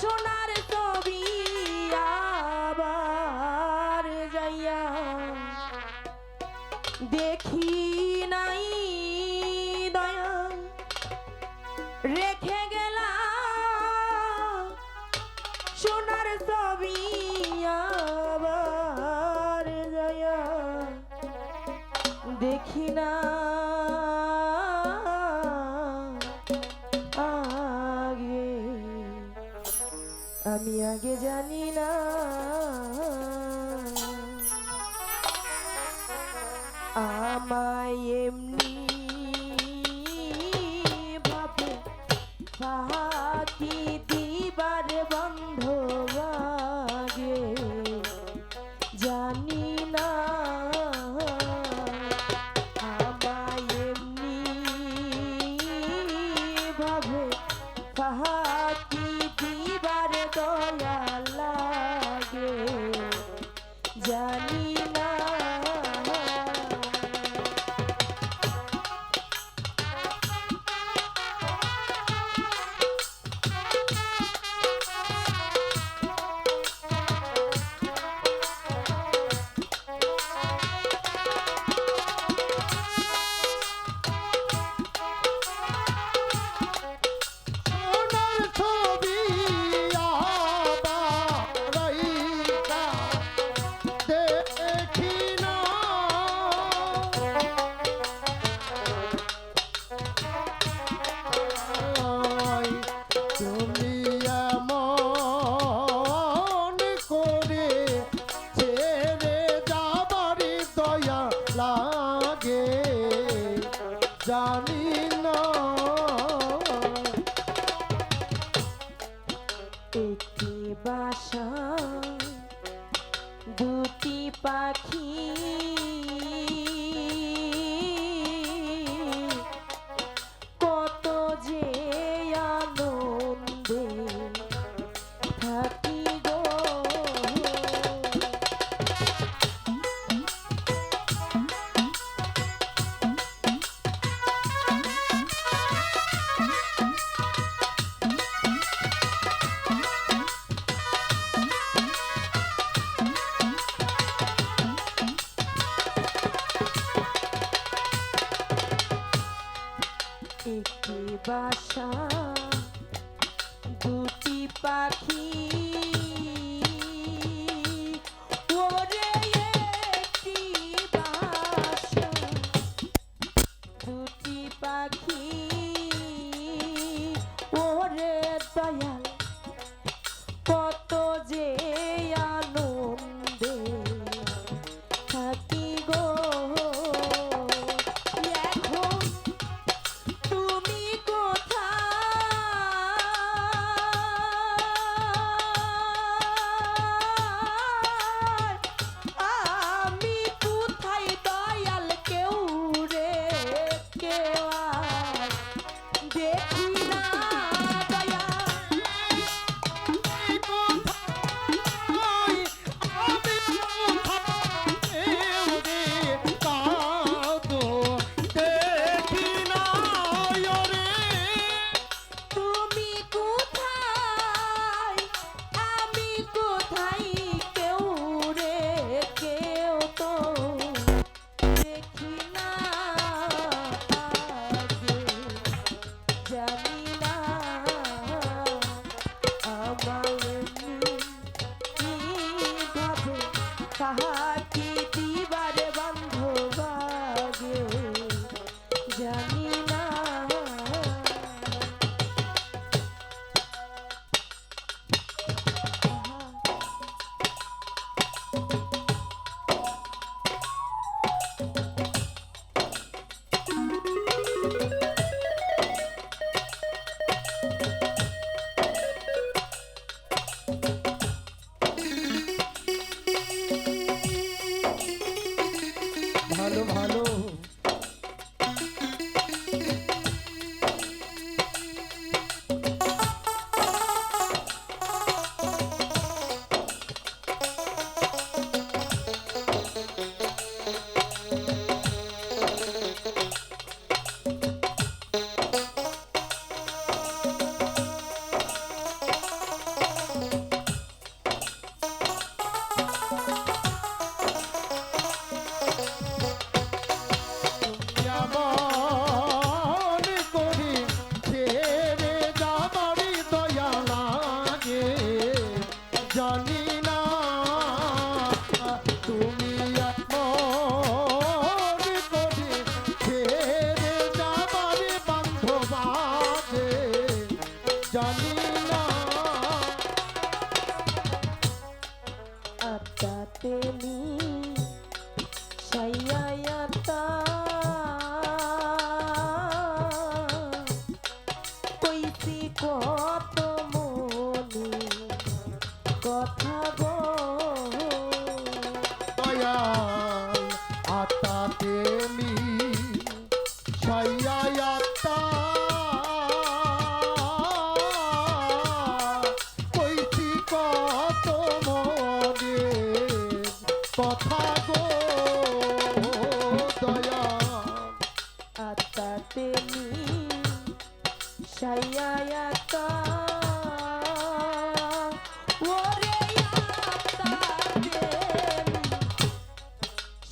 সোনার ছবি আবার যাইয়া দেখি নাই দয়া। রেখে গেলা সোনার ছবি আবার যাইয়া দেখি না আগে জানি না। আমায় এমনি ভাবে ভাতি একটি বাসা দুটি পাখি।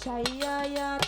シャイヤヤ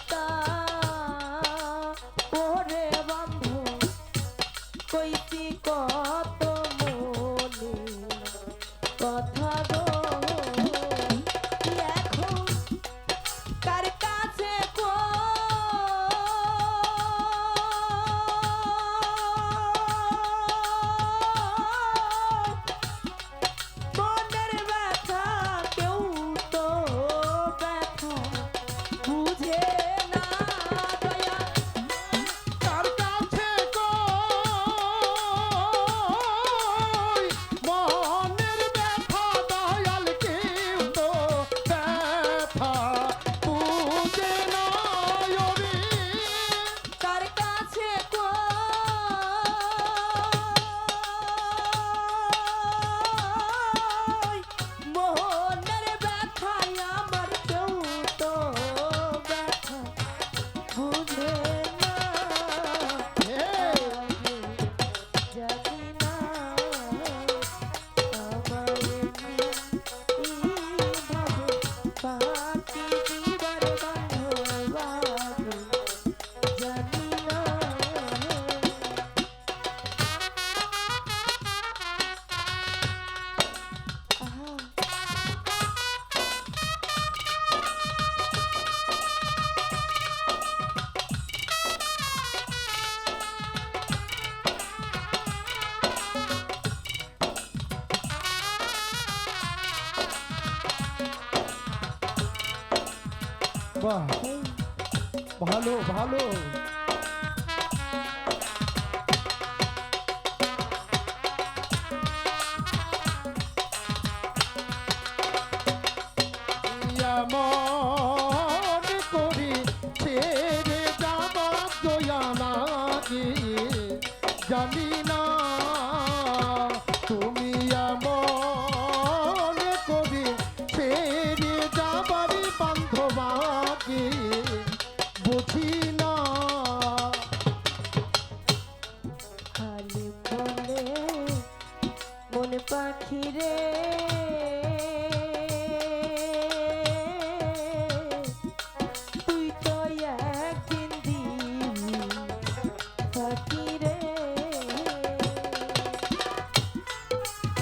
বাহ। ভালো ভালো।